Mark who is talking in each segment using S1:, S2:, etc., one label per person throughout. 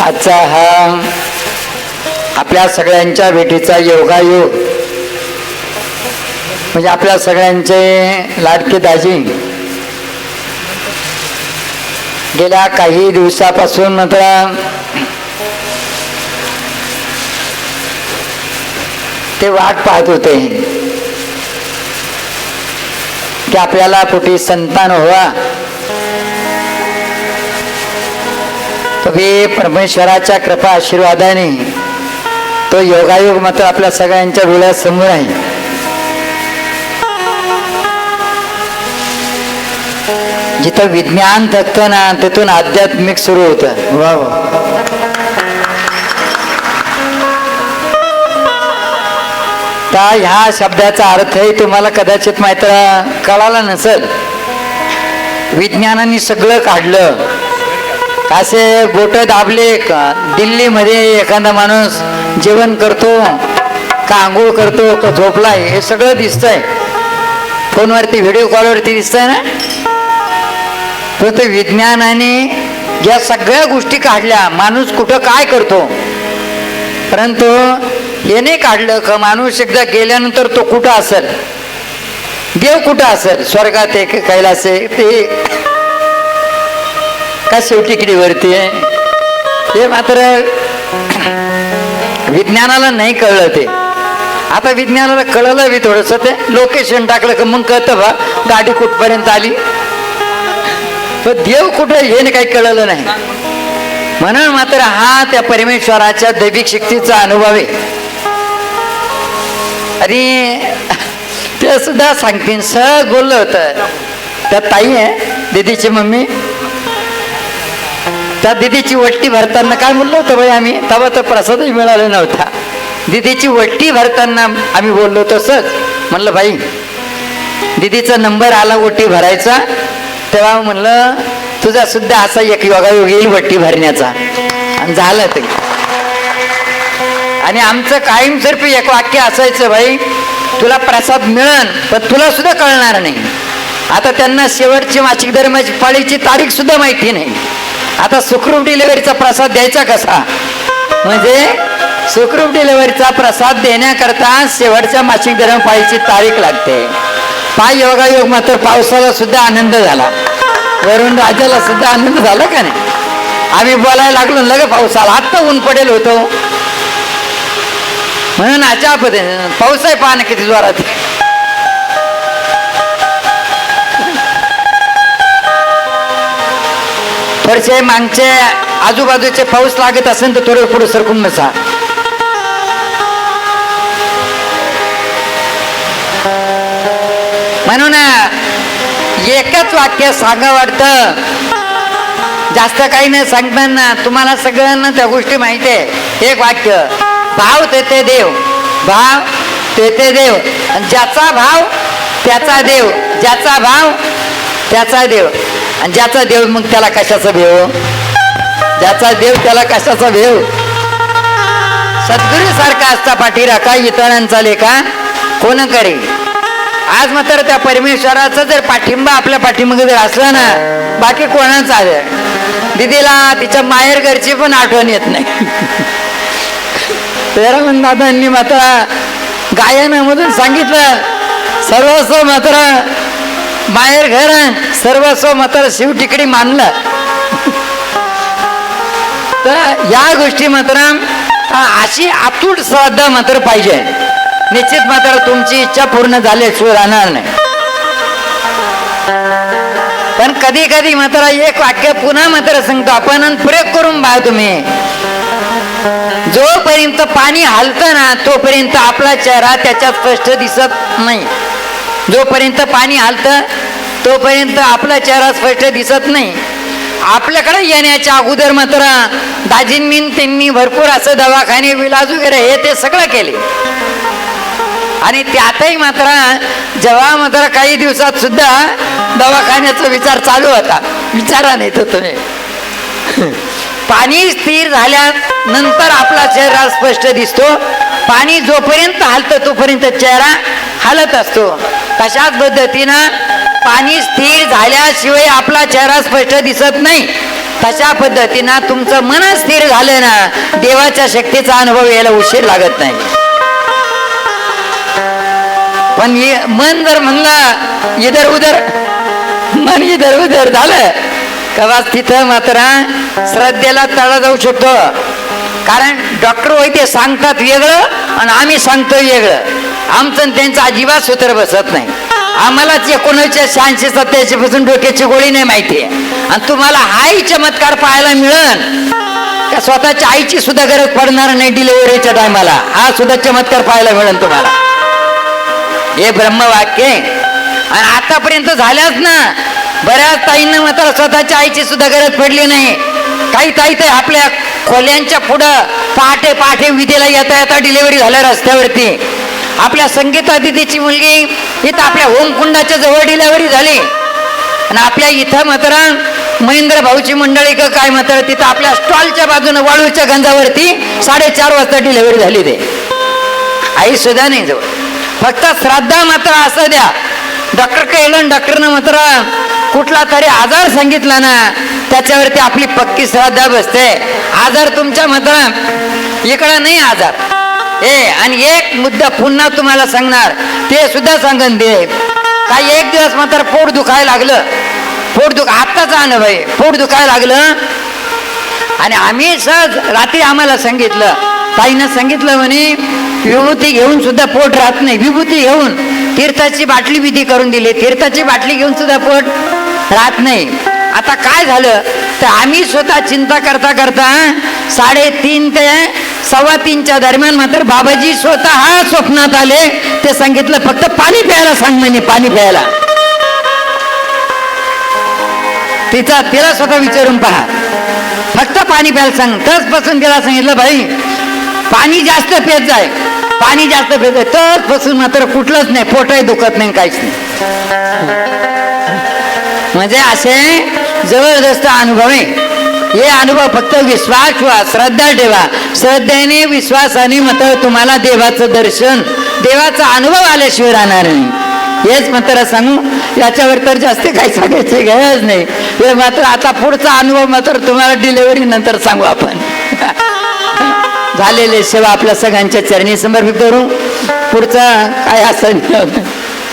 S1: आजचा हा आपल्या सगळ्यांच्या भेटीचा योगायोग म्हणजे आपल्या सगळ्यांचे लाडके दाजी गेल्या काही दिवसापासून मात्र ते वाट पाहत होते की आपल्याला कुठे संतान व्हावा. तरी परमेश्वराच्या कृपा आशीर्वादाने तो योगायोग मात्र आपल्या सगळ्यांच्या डोळ्यासमोर आहे. जिथं विज्ञान थकतं ना तिथून आध्यात्मिक सुरू होतं. वा वा. त्या ह्या शब्दाचा अर्थही तुम्हाला कदाचित मात्र कळाला नसेल. विज्ञानाने सगळं काढलं. असे बोट दाबले का? दिल्लीमध्ये एखादा माणूस जेवण करतो का आंघोळ करतो का झोपलाय हे सगळं दिसतंय. फोनवरती व्हिडिओ कॉलवरती दिसतंय ना? परंतु विज्ञानाने या सगळ्या गोष्टी काढल्या. माणूस कुठं काय करतो? परंतु याने काढलं का माणूस एकदा गेल्यानंतर तो कुठं असेल? देव कुठं असेल? स्वर्गात एक का कैलास आहे ते का शेवटिकडीवरती आहे? हे मात्र विज्ञानाला नाही कळलं ते. आता विज्ञानाला कळलं बी थोडस ते. लोकेशन टाकलं का मग कळतं बा गाडी कुठपर्यंत आली? पण देव कुठं हे काही कळलं नाही. म्हणून मात्र हा त्या परमेश्वराच्या दैविक शक्तीचा अनुभव आहे. आणि ते सुद्धा सांगतील सहज बोललं होतं. त्या ताई आहे दीदीची मम्मी. त्या दिदीची वट्टी भरताना काय बोललो होतं बाई आम्ही? तेव्हा तर प्रसादही मिळाला नव्हता. दिदीची वट्टी भरताना आम्ही बोललो तसंच म्हणलं बाई दिदीचा नंबर आला वट्टी भरायचा तेव्हा म्हणलं तुझा सुद्धा असा एक योगायोग येईल वट्टी भरण्याचा. आणि झालं ते. आणि आमचं कायमस्वरूपी एक वाक्य असायचं बाई तुला प्रसाद मिळन पण तुला सुद्धा कळणार नाही. आता त्यांना शेवटची मासिक धर्माची पाळीची तारीख सुद्धा माहिती नाही. आता सुखरूप डिलिव्हरीचा प्रसाद द्यायचा कसा? म्हणजे सुखरूप डिलिव्हरीचा प्रसाद देण्याकरता शेवटच्या मासिक धर्म पायीची तारीख लागते. पाय योगायोग मात्र पावसाला सुद्धा आनंद झाला. वरून राजाला सुद्धा आनंद झाला का नाही? आम्ही बोलायला लागलो लग पावसाला आत्ता ऊन पडेल होतो. म्हणून अशा पद्धतीने पाऊस आहे पाहणं किती जोरात थोडेसे मागचे आजूबाजूचे पाऊस लागत असेल तर थोडं पुढे सरकून नसा म्हणून एकच वाक्य सांगा वाटतं. जास्त काही नाही सांगताना तुम्हाला सगळ्यांना त्या गोष्टी माहिती आहे. एक वाक्य भाव तेथे देव. भाव तेथे देव. आणि ज्याचा भाव त्याचा देव. ज्याचा भाव त्याचा देव. आणि ज्याचा देव मग त्याला कशाचा भेव? ज्याचा देव त्याला कशाचा भेव? सद्गुरू सारखा असता पाठीरा काय इतरांचा लेखा? कोण करे? आज मात्र त्या परमेश्वराचा जर पाठिंबा आपल्या पाठीमागे जर असला ना बाकी कोणाचा आहे? दिदीला तिच्या माहेर घरची पण आठवण येत नाही. तेरा दादांनी मात्र गायनामधून सांगितलं सर्वस्व मात्र माहेर घर सर्वस्व मात्र शिव टिकडी मानलं. तर या गोष्टी मात्र अशी अतूट श्रद्धा मात्र पाहिजे. निश्चित मात्र तुमची इच्छा पूर्ण झाल्याशिवाय राहणार नाही. पण कधी कधी मात्र एक वाक्य पुन्हा मात्र सांगतो आपण प्रयोग करून पहा तुम्ही. जोपर्यंत पाणी हलतं ना तोपर्यंत आपला चेहरा त्याच्यात स्पष्ट दिसत नाही. जोपर्यंत पाणी हलतं तोपर्यंत आपला चेहरा स्पष्ट दिसत नाही. आपल्याकडे येण्याच्या अगोदर मात्र दाजींनी त्यांनी भरपूर असं दवाखाने विलाज वगैरे हे ते सगळं केले. आणि त्यातही मात्र जेव्हा मात्र काही दिवसात सुद्धा दवाखान्याचा विचार चालू होता. विचारा नाही तो तुम्ही. पाणी स्थिर झाल्यानंतर आपला चेहरा स्पष्ट दिसतो. पाणी जोपर्यंत हलतं तोपर्यंत चेहरा हलत असतो. तशाच पद्धतीनं पाणी स्थिर झाल्याशिवाय आपला चेहरा स्पष्ट दिसत नाही. तशा पद्धतीनं तुमचं मन स्थिर झालं ना देवाच्या शक्तीचा अनुभव यायला उशीर लागत नाही. पण हे मन जर म्हणलं इधर उधर मन इधर उधर झालं तेव्हा तिथं मात्र श्रद्धेला तळा जाऊ शकतो. कारण डॉक्टर वैद्य सांगतात वेगळं आणि आम्ही सांगतो वेगळं. आमचं आणि त्यांचं अजिबात सूत्र बसत नाही. आम्हालाच एकोणीसशे शहाऐंशी सत्याऐंशी पासून डोक्याची गोळी नाही माहिती. आणि तुम्हाला हाही चमत्कार पाहायला मिळन. का स्वतःच्या आईची सुद्धा गरज पडणार नाही डिलिव्हरीच्या टायमाला. हा सुद्धा चमत्कार पाहायला मिळेल तुम्हाला. हे ब्रह्मवाक्य आणि आतापर्यंत झाल्याच ना. बऱ्याच ताईंना मात्र स्वतःच्या आईची सुद्धा गरज पडली नाही. काही ताई तर आपल्या खोल्यांच्या पुढं पहाटे पहाटे विधीला येता येता डिलिव्हरी झाल्या रस्त्यावरती. आपल्या संगीता दिदीची मुलगी इथं आपल्या होमकुंडाच्या जवळ डिलेवरी झाली. आणि आपल्या इथं मात्र महेंद्र भाऊची मंडळी काय मात्र तिथं आपल्या स्टॉलच्या बाजूने वाळूच्या गंजावरती साडेचार वाजता डिलेवरी झाली ते. आई सुद्धा नाही जवळ. फक्त श्रद्धा मात्र असं द्या. डॉक्टर कैलन डॉक्टरनं मात्र कुठला तरी आजार सांगितला ना त्याच्यावरती आपली पक्की श्रद्धा बसते. आजार तुमच्या मात्र इकडं नाही आजार. ए आणि एक मुद्दा पुन्हा तुम्हाला सांगणार. ते सुद्धा सांगन दे. काही एक दिवस मात्र पोट दुखायला लागलं. पोट दुख आत्ताच अनुभव भाई पोट दुखायला लागलं. आणि आम्ही सहज रात्री आम्हाला सांगितलं. ताईनं सांगितलं म्हणे विभूती घेऊन सुद्धा पोट राहत नाही. विभूती घेऊन तीर्थाची बाटली विधी करून दिली. तीर्थाची बाटली घेऊन सुद्धा पोट राहत नाही. आता काय झालं? तर आम्ही स्वतः चिंता करता करता साडेतीन ते सव्वा तीनच्या दरम्यान मात्र बाबाजी स्वतः स्वप्नात आले. ते सांगितलं फक्त पाणी प्यायला सांग म्हणे पाणी प्यायला. तिचा तिला स्वतः विचारून पहा. फक्त पाणी प्यायला सांग. तसपासून तिला सांगितलं भाई पाणी जास्त पेत जाय. पाणी जास्त पेत जाय. तस बसून मात्र कुठलंच नाही पोटही दुखत नाही काहीच नाही. म्हणजे असे जबरदस्त अनुभव आहे. हे अनुभव फक्त विश्वास ठेवा श्रद्धा ठेवा. श्रद्धेने विश्वासाने मात्र तुम्हाला देवाचं दर्शन देवाचा अनुभव आल्याशिवाय राहणार नाही. हेच मात्र सांगू? याच्यावर तर जास्त काही सांगायची गरज नाही. हे मात्र आता पुढचा अनुभव मात्र तुम्हाला डिलिव्हरी नंतर सांगू आपण. झालेले सेवा आपल्या सगळ्यांच्या चरणी समर्पित करू. पुढचा काय असं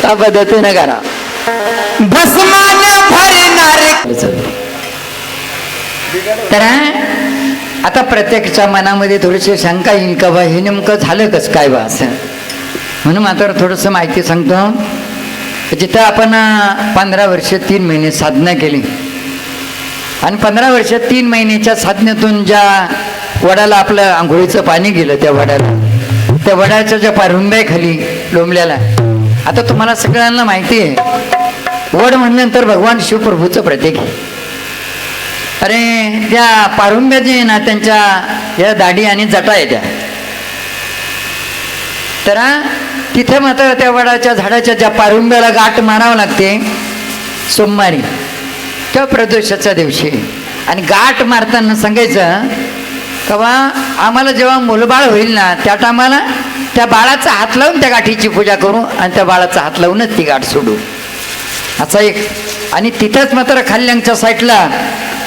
S1: त्या पद्धतीनं करा.
S2: भस्मान भरणार.
S1: तर आता प्रत्येकाच्या मनामध्ये थोडीशी शंका येईल का बा? हे नेमकं झालं कसं काय बा असं? म्हणून मात्र थोडंसं माहिती सांगतो. जिथं आपण पंधरा वर्ष तीन महिने साधना केली. आणि पंधरा वर्ष तीन महिन्याच्या साधनेतून ज्या वडाला आपलं आंघोळीचं पाणी गेलं त्या वडाला त्या वडाच्या ज्या पारुंब्या खाली लोंबल्याला आता तुम्हाला सगळ्यांना माहिती आहे. वड म्हणल्यानंतर भगवान शिवप्रभूचं प्रतीक आहे. अरे त्या पारुंब्या जे ना त्यांच्या या दाढी आणि जटा आहे तर तिथे मात्र त्या वडाच्या झाडाच्या ज्या पारुंब्याला गाठ मारावं लागते सोमवारी किंवा प्रदोषाच्या दिवशी. आणि गाठ मारताना सांगायचं का आम्हाला जेव्हा मुलबाळ होईल ना त्या टायमाला त्या बाळाचा हात लावून त्या गाठीची पूजा करू आणि त्या बाळाचा हात लावूनच ती गाठ सोडू. असा एक. आणि तिथंच मात्र खाल्ल्यांच्या साईडला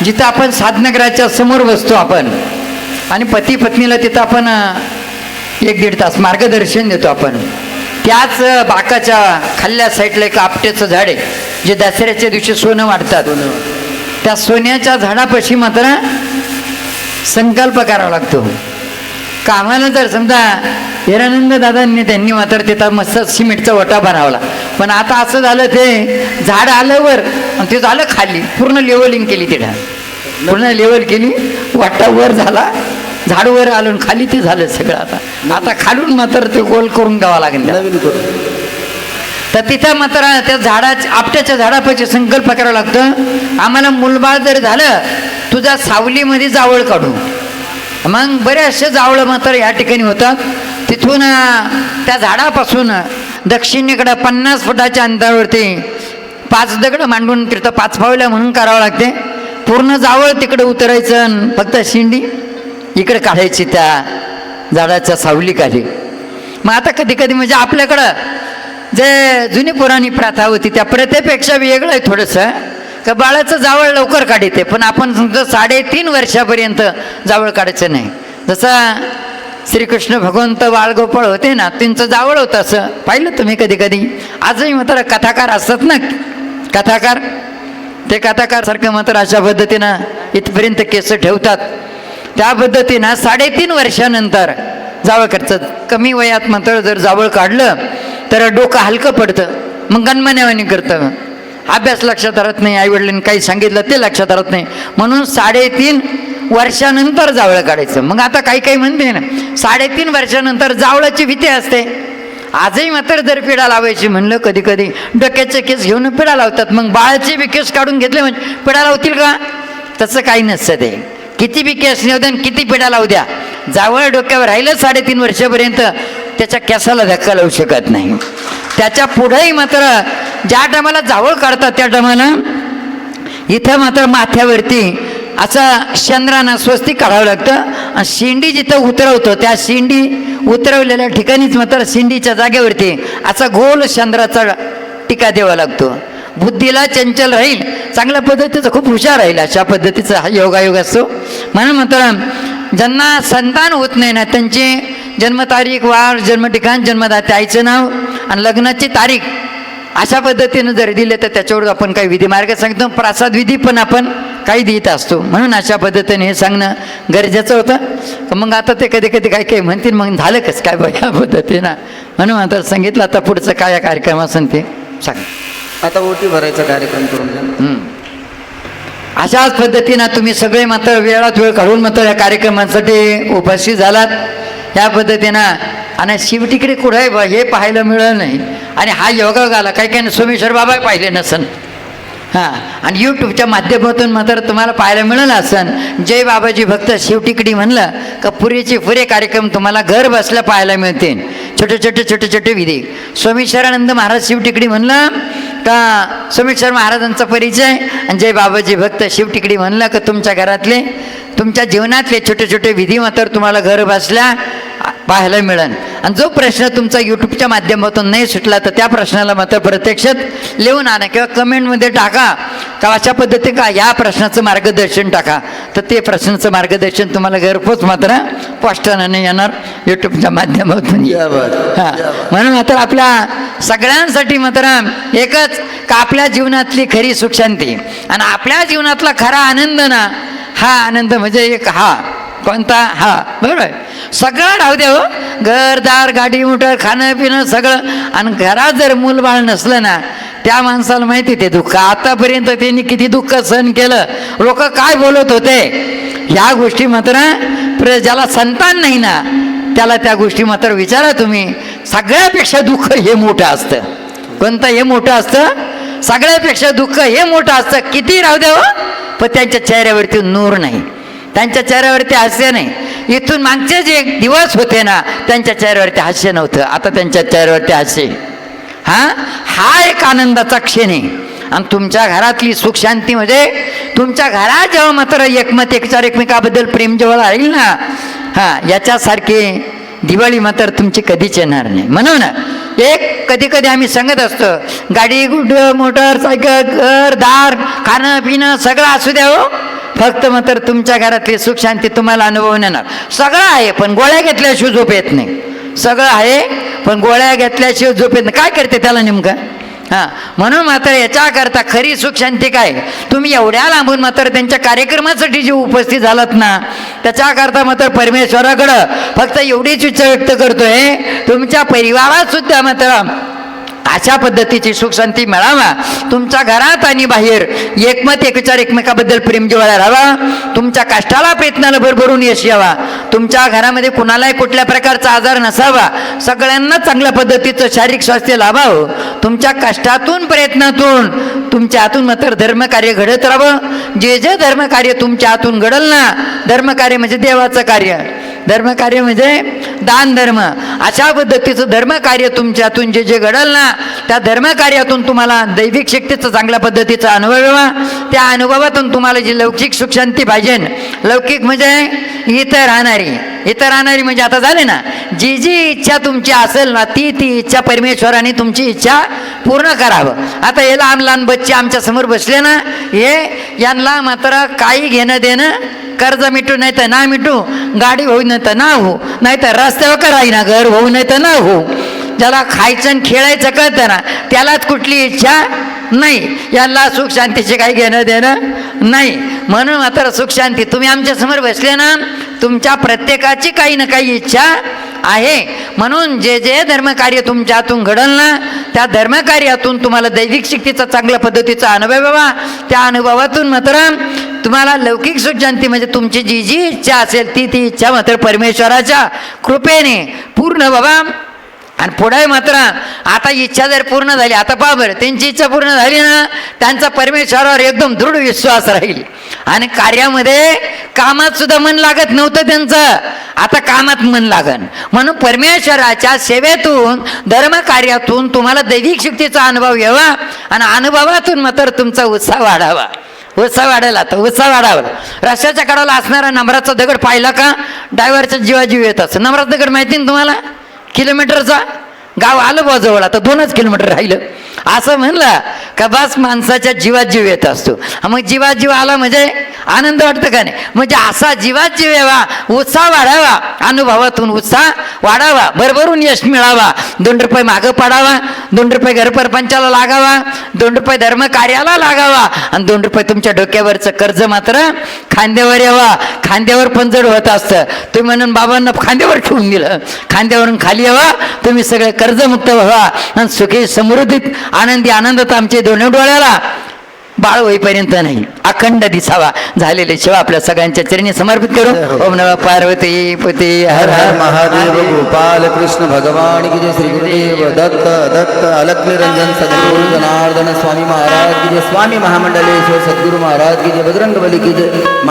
S1: जिथं आपण साधनगराच्या समोर बसतो आपण आणि पती पत्नीला तिथं आपण एक दीड तास मार्गदर्शन देतो आपण. त्याच बाकाच्या खाल्ल्या साईडला एक आपट्याचं झाड आहे जे दसऱ्याच्या दिवशी सोनं वाढतात. त्या सोन्याच्या झाडापाशी मात्र संकल्प करावा लागतो. कामाला जर समजा हिरानंद दादांनी त्यांनी मात्र तिथं मस्त सिमेंटचा वटा बनवला पण आता असं झालं ते झाड आलं वर आणि ते झालं खाली. पूर्ण लेवलिंग केली तिथं. पूर्ण लेवल केली वाटा वर झाला झाड वर आलं आणि खाली ते झालं सगळं आता. आता खालून मात्र ते गोल करून गावा लागेल
S2: नवीन
S1: तर तिथं मात्र त्या झाडाच्या आपट्याच्या झाडापाशी संकल्प करावा लागतं. आम्हाला मुलबाळ जर झालं तुझ्या सावलीमध्ये जावळ काढू. मग बरेचसे जावळं मात्र या ठिकाणी होतात. तिथून त्या झाडापासून दक्षिणेकडं पन्नास फुटाच्या अंतरावरती पाच दगड मांडून तिथं पाच पावल्या म्हणून करावं लागते. पूर्ण जावळ तिकडं उतरायचं आणि फक्त शिंडी इकडे काढायची त्या झाडाच्या सावली खाली मग आता कधी कधी म्हणजे आपल्याकडं जे जुनी पुराणी प्रथा होती त्या प्रथेपेक्षा वेगळं आहे थोडंसं. का बाळाचं जावळ लवकर काढते पण आपण समजा साडेतीन वर्षापर्यंत जावळ काढायचं नाही. जसं श्रीकृष्ण भगवंत बाळगोपाळ होते ना त्यांचं जावळ होतं असं. पाहिलं तुम्ही कधी कधी? आजही मात्र कथाकार असतात ना? कथाकार? ते कथाकार सारखं मात्र अशा पद्धतीनं इथपर्यंत केस ठेवतात. त्या पद्धतीनं साडेतीन वर्षानंतर जावळ कमी वयात मात्र जर जावळ काढलं तर डोकं हलकं पडतं. मग गणमनेवानी करतं. अभ्यास लक्षात राहत नाही आईवडिलांनी काही सांगितलं ते लक्षात राहत नाही. म्हणून साडेतीन वर्षानंतर जावळ काढायचं. मग आता काही काही म्हणते ना साडेतीन वर्षानंतर जावळाची भीती असते. आजही मात्र जर पिढा लावायची म्हणलं कधी कधी डोक्याचे केस घेऊन पिढा लावतात. मग बाळाचे बी केस काढून घेतले म्हणजे पिढा लावतील का? तसं काही नसतं ते किती बी केस नेऊ द्या आणि किती पिढा लावू द्या. जावळ डोक्यावर राहिलं साडेतीन वर्षापर्यंत त्याच्या केसाला धक्का लावू शकत नाही. त्याच्या पुढेही मात्र ज्या टायमाला जावळ काढतात त्या टायमाला इथं मात्र माथ्यावरती असं चंद्रानं स्वस्ती काढावं लागतं. आणि शिंडी जिथं उतरवतो त्या शिंडी उतरवलेल्या ठिकाणीच मात्र शिंडीच्या जागेवरती असा गोल चंद्राचा टीका द्यावा लागतो. बुद्धीला चंचल राहील चांगल्या पद्धतीचं खूप हुशार राहील अशा पद्धतीचा हा योगायोग असतो. म्हणून मात्र ज्यांना संतान होत नाही ना त्यांची जन्मतारीख वार जन्मठिकाण जन्मदाते आईचं नाव आणि लग्नाची तारीख अशा पद्धतीनं जर दिले तर त्याच्यावर आपण काही विधी मार्ग सांगतो. प्रासाद विधी पण आपण काही देत असतो. म्हणून अशा पद्धतीने हे सांगणं गरजेचं होतं. मग आता ते कधी कधी काही काही म्हणतील मग झालं कसं? काय बघ या पद्धतीनं? म्हणून आता सांगितलं आता पुढचं काय कार्यक्रम असेल ते सांग.
S2: आता ओटी भरायचा कार्यक्रम करून.
S1: अशाच पद्धतीनं तुम्ही सगळे मात्र वेळात वेळ काढून मात्र या कार्यक्रमासाठी उपस्थित झालात. या पद्धतीनं आणि शिवटिकडे कुठं आहे बा हे पाहायला मिळलं नाही. आणि हा योगा आला काही काही सोमेश्वर बाबा पाहिले नसन. हां आणि यूट्यूबच्या माध्यमातून मात्र तुम्हाला पाहायला मिळालं असन. जय बाबाजी भक्त शिवटिकडी म्हणलं का पुरेचे पुरे कार्यक्रम तुम्हाला घर बसल्या पाहायला मिळतील. छोटे छोटे छोटे छोटे विधी. स्वामीश्वरानंद महाराज शिवटिकडी म्हणलं का स्वामीश्वर महाराजांचा परिचय? आणि जय बाबाजी भक्त शिवटिकडी म्हणलं का तुमच्या घरातले तुमच्या जीवनातले छोटे छोटे विधी मात्र तुम्हाला घर बसल्या पाहायला मिळेल आणि जो प्रश्न तुमचा यूट्यूबच्या माध्यमातून नाही सुटला तर त्या प्रश्नाला मात्र प्रत्यक्षात लिहून आणा किंवा कमेंटमध्ये टाका. का अशा पद्धती का या प्रश्नाचं मार्गदर्शन टाका? तर ते प्रश्नाचं मार्गदर्शन तुम्हाला घरपोच मात्र पोस्टाने येणार यूट्यूबच्या माध्यमातून. हा. म्हणून मात्र आपल्या सगळ्यांसाठी मात्र एकच का आपल्या जीवनातली खरी सुख शांती आणि आपल्या जीवनातला खरा आनंद ना हा आनंद म्हणजे एक हा. कोणता? हा बरोबर. आहे. सगळं राहू द्या हो. घरदार गाडी मोटर खाणं पिणं सगळं. आणि घरात जर मूलबाळ नसलं ना त्या माणसाला माहिती ते दुःख. आतापर्यंत त्यांनी किती दुःख सहन केलं. लोक काय बोलत होते? ह्या गोष्टी मात्र प्र ज्याला संतान नाही ना त्याला त्या गोष्टी मात्र विचारा तुम्ही. सगळ्यापेक्षा दुःख हे मोठं असतं. कोणतं हे मोठं असतं? सगळ्यापेक्षा दुःख हे मोठं असतं. किती राहू द्या हो, पण त्यांच्या चेहऱ्यावरती नूर नाही. त्यांच्या चेहऱ्यावरती हास्य नाही. इथून मागचे जे दिवस होते ना त्यांच्या चेहऱ्यावरती हास्य नव्हतं. आता त्यांच्या चेहऱ्यावरती हास्य हां हा? हा एक आनंदाचा क्षण आहे. आणि तुमच्या घरातली सुख शांती म्हणजे तुमच्या घरात जेव्हा मात्र एकमत एकचार एकमेकाबद्दल प्रेम जेव्हा राहील ना हा याच्यासारखे दिवाळी मात्र तुमची कधीच येणार नाही. म्हणून एक कधी कधी आम्ही सांगत असतो गाडी गुड मोटर सायकल घर दार खाणं पिणं सगळं असू द्या हो. फक्त मात्र तुमच्या घरातली सुख शांती तुम्हाला अनुभवून येणार. सगळं आहे पण गोळ्या घेतल्याशिवाय झोप येत नाही. सगळं आहे पण गोळ्या घेतल्याशिवाय झोप येत नाही. काय करते त्याला नेमकं? हां म्हणून मात्र याच्याकरता खरी सुख शांती काय? तुम्ही एवढ्या लांबून मात्र त्यांच्या कार्यक्रमासाठी जे उपस्थित झालात ना त्याच्याकरता मात्र परमेश्वराकडं फक्त एवढीच इच्छा व्यक्त करतोय. तुमच्या परिवारात सुद्धा मात्र अशा पद्धतीची सुखशांती मिळावा. तुमच्या घरात आणि बाहेर एकमत एकचार एकमेकाबद्दल प्रेम जिव्हाळा राहावा. तुमच्या कष्टाला प्रयत्नाला भरभरून यश यावा. तुमच्या घरामध्ये कुणालाही कुठल्या प्रकारचा आजार नसावा. सगळ्यांना चांगल्या पद्धतीचं शारीरिक स्वास्थ्य लाभावं. तुमच्या कष्टातून प्रयत्नातून तुमच्या हातून मात्र धर्मकार्य घडत राहावं. जे जे धर्मकार्य तुमच्या हातून घडल ना धर्मकार्य म्हणजे देवाचं कार्य. धर्मकार्य म्हणजे दान धर्म. अशा पद्धतीचं धर्मकार्य तुमच्यातून जे जे घडल ना त्या धर्मकार्यातून तुम्हाला दैविक शक्तीचा चांगल्या पद्धतीचा अनुभव यावा त्या अनुभवातून तुम्हाला जी लौकिक सुखशांती पाहिजे लौकिक म्हणजे इथं राहणारी. इथं राहणारी म्हणजे आता झाले ना जी जी इच्छा तुमची असेल ना ती ती इच्छा परमेश्वराने तुमची इच्छा पूर्ण करावं. आता हे लहान लहान बच्चे आमच्यासमोर बसले ना हे यांना मात्र काही घेणं देणं कर्ज मिटू नाही तर ना मिटू गाडी होऊ नाही तर ना हो नाही तर रस्त्यावर कराई ना घर होऊ नाही तर ना हो ज्याला खायचं आणि खेळायचं कळतं ना त्यालाच कुठली इच्छा नाही. यांना सुख शांतीचे काही घेणं देणं नाही. म्हणून मात्र सुख शांती तुम्ही आमच्यासमोर बसले ना तुमच्या प्रत्येकाची काही ना काही इच्छा आहे. म्हणून जे जे धर्मकार्य तुमच्या हातून घडल ना त्या धर्मकार्यातून तुम्हाला दैविक शक्तीचा चांगल्या पद्धतीचा अनुभव व्हावा. त्या अनुभवातून मात्र तुम्हाला लौकिक सुशांती म्हणजे तुमची जी जी इच्छा असेल ती ती इच्छा मात्र परमेश्वराच्या कृपेने पूर्ण बाबा. आणि पुढे मात्र आता इच्छा जर पूर्ण झाली आता पहा बरं त्यांची इच्छा पूर्ण झाली ना त्यांचा परमेश्वरावर एकदम दृढ विश्वास राहील. आणि कार्यामध्ये कामात सुद्धा मन लागत नव्हतं त्यांचं. आता कामात मन लागन. म्हणून परमेश्वराच्या सेवेतून धर्मकार्यातून तुम्हाला दैविक शक्तीचा अनुभव यावा आणि अनुभवातून मात्र तुमचा उत्साह वाढावा. उत्साह वाढेल आता उत्साह वाढावा. रस्त्याच्या कडाला असणारा नंबराचा दगड पाहिला का ड्रायव्हरचा जीवाजीव येत असं नंबराचा दगड माहिती ना तुम्हाला? किलोमीटरचा. गाव आलं बा जवळ आता दोनच किलोमीटर राहिलं. असं म्हणलं का बस माणसाच्या जीवात जीव येत असतो. मग जीवात जीव आला म्हणजे आनंद वाटतं का नाही? म्हणजे असा जीवात जीव यावा उत्साह वाढावा अनुभवातून उत्साह वाढावा भरभरून यश मिळावा. दोन रुपये मागं पडावा दोन रुपये घरपरपंचाला लागावा दोन रुपये धर्म कार्याला लागावा आणि दोन रुपये तुमच्या डोक्यावरचं कर्ज मात्र खांद्यावर यावा. खांद्यावर पंजड होत असतं. तुम्ही म्हणून बाबांना खांद्यावर ठेवून दिलं. खांद्यावरून खाली यावा. तुम्ही सगळे कर्जमुक्त व्हावा आणि सुखी समृद्धीत आनंदी आनंदात आमचे दोन्ही डोळ्याला. बाळ होईपर्यंत नाही. अखंड दिसावा. झालेले शिवा आपल्या सगळ्यांच्या चरणी समर्पित करू. ओम नम पार्वती पती
S2: हर
S1: हर
S2: महादेव. गोपाल कृष्ण भगवान की जय श्री गुरुदेव दत्त दत्त अलक निरंजन सद्गुरु जनार्दन स्वामी महाराज की जय स्वामी महामंडलेश्वर सद्गुरु महाराज की जय बजरंग बली की जय